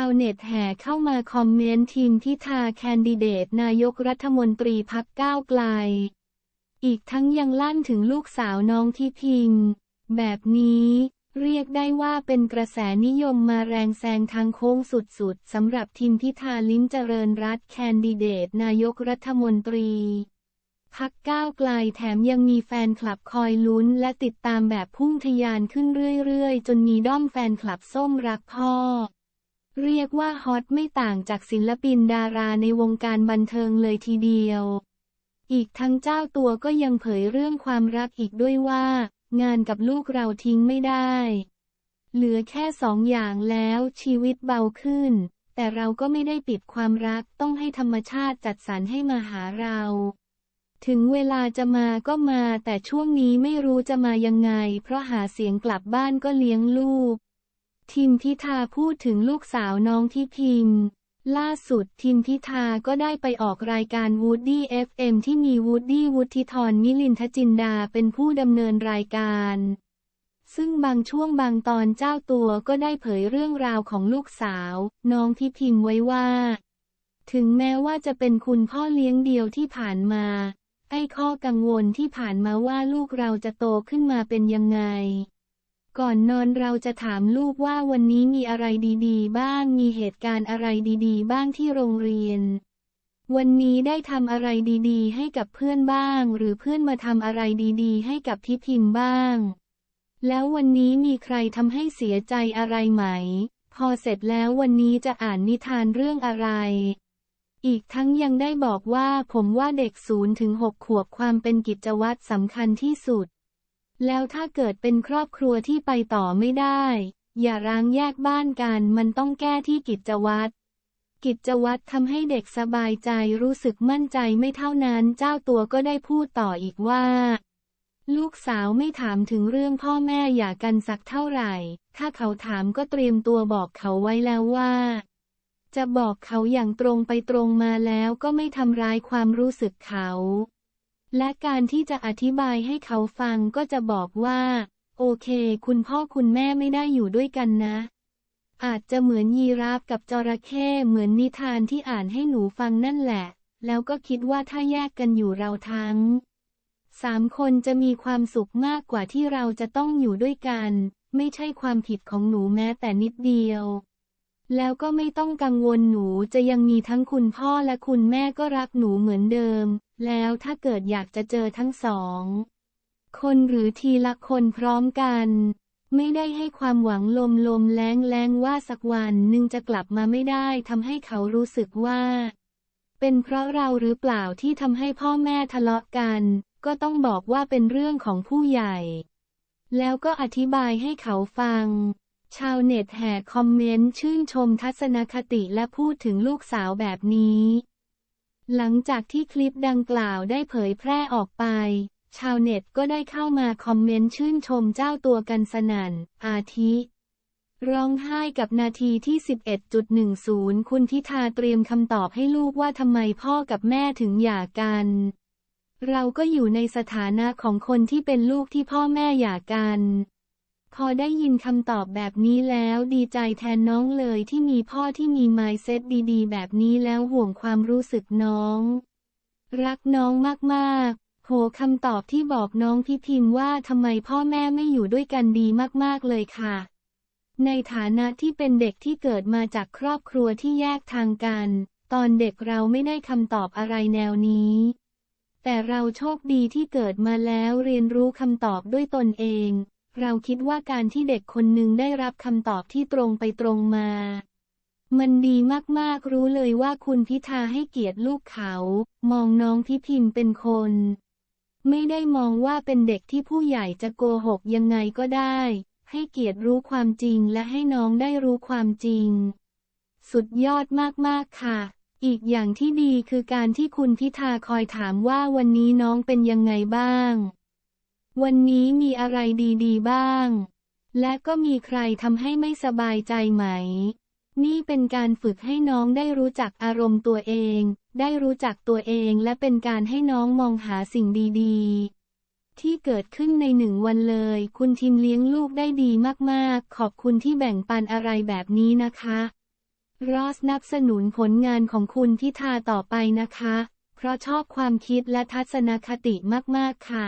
าวเน็ตแห่เข้ามาคอมเมนต์ทีมพิธาแคนดิเดตนายกรัฐมนตรีพักก้าวไกล อีกทั้งยังลั่นถึงลูกสาวน้องที่พิงแบบนี้เรียกได้ว่าเป็นกระแสนิยมมาแรงแซงทางโค้งสุดๆสำหรับทีมพิธาลิ้มเจริญรัตแคนดิเดตนายกรัฐมนตรีพักก้าวไกลแถมยังมีแฟนคลับคอยลุ้นและติดตามแบบพุ่งทะยานขึ้นเรื่อยๆ จนมีด้อมแฟนคลับส้มรักพ่อ เรียกว่าฮอตไม่ต่างจากศิลปินดาราในวงการบันเทิงเลยทีเดียว อีกทั้งเจ้าตัวก็ยังเผยเรื่องความรักอีกด้วยว่า งานกับลูกเราทิ้งไม่ได้ เหลือแค่สองอย่างแล้วชีวิตเบาขึ้น แต่เราก็ไม่ได้ปิดความรักต้องให้ธรรมชาติจัดสรรให้มาหาเรา ถึงเวลาจะมาก็มาแต่ช่วงนี้ไม่รู้จะมายังไง เพราะหาเสียงกลับบ้านก็เลี้ยงลูก ทิมพิธาพูดถึงลูกสาวน้องที่พิมพ์ ล่าสุดทิมพิธาก็ได้ไปออกรายการ Woody FM ที่มี Woody วุฒิธรมิลินทจินดาเป็นผู้ดำเนินรายการ ซึ่งบางช่วงบางตอนเจ้าตัวก็ได้เผยเรื่องราวของลูกสาว น้องที่พิมพ์ไว้ว่า ถึงแม้ว่าจะเป็นคุณพ่อเลี้ยงเดียวที่ผ่านมา ไอ้ข้อกังวลที่ผ่านมาว่าลูกเราจะโตขึ้นมาเป็นยังไง ก่อนนอนเราจะถามลูกว่าวันนี้มีอะไรดีๆ บ้าง มีเหตุการณ์อะไรดีๆ บ้างที่โรงเรียน วันนี้ได้ทำอะไรดีๆ ให้กับเพื่อนบ้าง หรือเพื่อนมาทำอะไรดีๆ ให้กับทิพิมพ์บ้าง แล้ววันนี้มีใครทำให้เสียใจอะไรไหม พอเสร็จแล้ววันนี้จะอ่านนิทานเรื่องอะไร อีกทั้งยังได้บอกว่าผมว่าเด็กศูนย์ถึงหกขวบความเป็นกิจวัตรสำคัญที่สุด แล้วถ้าเกิดเป็นครอบครัวที่ไปต่อไม่ได้ อย่าร้างแยกบ้านกัน มันต้องแก้ที่กิจวัตร กิจวัตรทำให้เด็กสบายใจรู้สึกมั่นใจไม่เท่านั้นเจ้าตัวก็ได้พูดต่ออีกว่า ลูกสาวไม่ถามถึงเรื่องพ่อแม่หย่ากันสักเท่าไหร่ ถ้าเขาถามก็เตรียมตัวบอกเขาไว้แล้วว่า จะบอกเขาอย่างตรงไปตรงมาแล้วก็ไม่ทำร้ายความรู้สึกเขา และการที่จะอธิบายให้เขาฟังก็จะบอกว่า โอเค คุณพ่อคุณแม่ไม่ได้อยู่ด้วยกันนะ อาจจะเหมือนยีราฟกับจระเข้เหมือนนิทานที่อ่านให้หนูฟังนั่นแหละ แล้วก็คิดว่าถ้าแยกกันอยู่เราทั้งสามคนจะมีความสุขมากกว่าที่เราจะต้องอยู่ด้วยกัน ไม่ใช่ความผิดของหนูแม้แต่นิดเดียว แล้วก็ไม่ต้องกังวลหนูจะยังมีทั้งคุณพ่อและคุณแม่ก็รักหนูเหมือนเดิม แล้วถ้าเกิดอยากจะเจอทั้งสอง คนหรือทีละคนพร้อมกัน ไม่ได้ให้ความหวังลมลมแรงแรงว่าสักวันหนึ่งจะกลับมาไม่ได้ทำให้เขารู้สึกว่า เป็นเพราะเราหรือเปล่าที่ทำให้พ่อแม่ทะเลาะกัน ก็ต้องบอกว่าเป็นเรื่องของผู้ใหญ่ แล้วก็อธิบายให้เขาฟัง ชาวเน็ตแห่คอมเมนต์ชื่นชมทัศนคติและพูดถึงลูกสาวแบบนี้ หลังจากที่คลิปดังกล่าวได้เผยแพร่ออกไป ชาวเน็ตก็ได้เข้ามาคอมเมนต์ชื่นชมเจ้าตัวกันสนั่น อาทิ ร้องไห้กับนาทีที่ 11.10 คุณพิธาเตรียมคำตอบให้ลูกว่าทำไมพ่อกับแม่ถึงหย่ากัน เราก็อยู่ในสถานะของคนที่เป็นลูกที่พ่อแม่หย่ากัน พอได้ยินคำตอบแบบนี้แล้วดีใจแทนน้องเลยที่มีพ่อที่มีไมเซ็ตดีๆ แบบนี้แล้วห่วงความรู้สึกน้อง รักน้องมากๆ โหคำตอบที่บอกน้องพี่พิมพ์ว่าทำไมพ่อแม่ไม่อยู่ด้วยกันดีมากๆเลยค่ะ ในฐานะที่เป็นเด็กที่เกิดมาจากครอบครัวที่แยกทางกัน ตอนเด็กเราไม่ได้คำตอบอะไรแนวนี้แต่เราโชคดีที่เกิดมาแล้วเรียนรู้คำตอบด้วยตนเอง เราคิดว่าการที่เด็กคนหนึ่งได้รับคำตอบที่ตรงไปตรงมา มันดีมากๆรู้เลยว่าคุณพิธาให้เกียรติลูกเขา มองน้องพี่พิมพ์เป็นคน ไม่ได้มองว่าเป็นเด็กที่ผู้ใหญ่จะโกหกยังไงก็ได้ ให้เกียรติรู้ความจริงและให้น้องได้รู้ความจริง สุดยอดมากๆค่ะ อีกอย่างที่ดีคือการที่คุณพิธาคอยถามว่าวันนี้น้องเป็นยังไงบ้าง วันนี้มีอะไรดีๆ บ้าง และก็มีใครทำให้ไม่สบายใจไหม นี่เป็นการฝึกให้น้องได้รู้จักอารมณ์ตัวเอง ได้รู้จักตัวเองและเป็นการให้น้องมองหาสิ่งดีๆ ที่เกิดขึ้นในหนึ่งวันเลย คุณทิมเลี้ยงลูกได้ดีมากๆ ขอบคุณที่แบ่งปันอะไรแบบนี้นะคะ รอสนับสนุนผลงานของคุณทิธาต่อไปนะคะ เพราะชอบความคิดและทัศนคติมากๆค่ะ